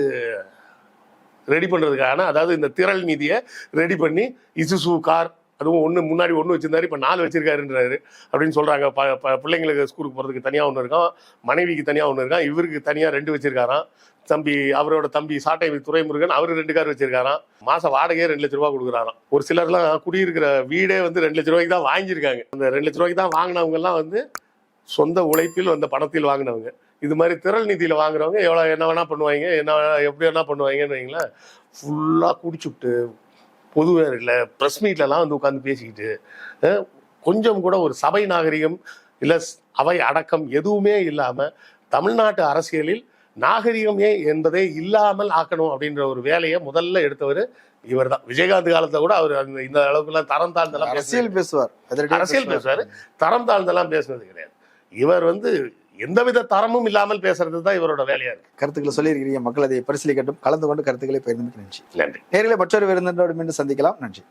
ரெடி பண்ணுறதுக்கான அதாவது இந்த திரள் நிதியை ரெடி பண்ணி இசுசு கார் அதுவும் ஒன்று முன்னாடி ஒன்று வச்சிருந்தாரு இப்போ நாலு வச்சிருக்காருன்றாரு. அப்படின்னு சொல்கிறாங்க ப ப- பிள்ளைங்களுக்கு ஸ்கூலுக்கு போகிறதுக்கு தனியாக ஒன்று இருக்கான். மனைவிக்கு தனியாக ஒன்று இருக்கான். இவருக்கு தனியாக ரெண்டு வச்சிருக்காராம். தம்பி அவரோட தம்பி சாட்டை துரைமுருகன் அவர் ரெண்டு கார் வச்சிருக்காராம். மாசம் வாடகையே ரெண்டு லட்ச ரூபா கொடுக்குறாராம். ஒரு சிலர்லாம் குடியிருக்கிற வீடே வந்து ரெண்டு லட்ச ரூபாய்க்கு தான் வாங்கியிருக்காங்க. அந்த ரெண்டு லட்ச ரூபாய்க்கு தான் வாங்கினவங்க எல்லாம் வந்து சொந்த உழைப்பில் வந்த பணத்தில் வாங்கினவங்க. இது மாதிரி திரள் நிதியில வாங்குறவங்க எவ்வளோ என்ன வேணா பண்ணுவாங்க என்ன எப்படி வேணால் பண்ணுவாங்கன்னு வைங்களேன் ஃபுல்லாக குடிச்சுட்டு பொது வேறில் ப்ரெஸ் மீட்லலாம் வந்து உட்காந்து பேசிக்கிட்டு கொஞ்சம் கூட ஒரு சபை நாகரிகம் இல்லை அவை அடக்கம் எதுவுமே இல்லாமல் தமிழ்நாட்டு அரசியலில் நாகரிகமே என்பதை இல்லாமல் ஆக்கணும் அப்படின்ற ஒரு வேலையை முதல்ல எடுத்தவர் இவர் தான் விஜயகாந்த் காலத்துல கூட அவர் அந்த இந்த அளவுக்குலாம் தரம் தாழ்ந்தெல்லாம் அரசியல் பேசுவார். அரசியல் பேசுவாரு. தரம் தாழ்ந்தெல்லாம் பேசுனது கிடையாது. இவர் வந்து எந்தவித தரமும் இல்லாமல் பேசுறது தான் இவரோட வேலையா இருக்கு. கருத்துக்களை சொல்லியிருக்கிறீங்க. மக்கள் அதை பரிசீலிக்கட்டும். கலந்து கொண்டு கருத்துக்களை பகிர்ந்து நன்றி. நன்றி. நேரில் மற்றொரு விருந்தினரோடு மீண்டும் சந்திக்கலாம். நன்றி.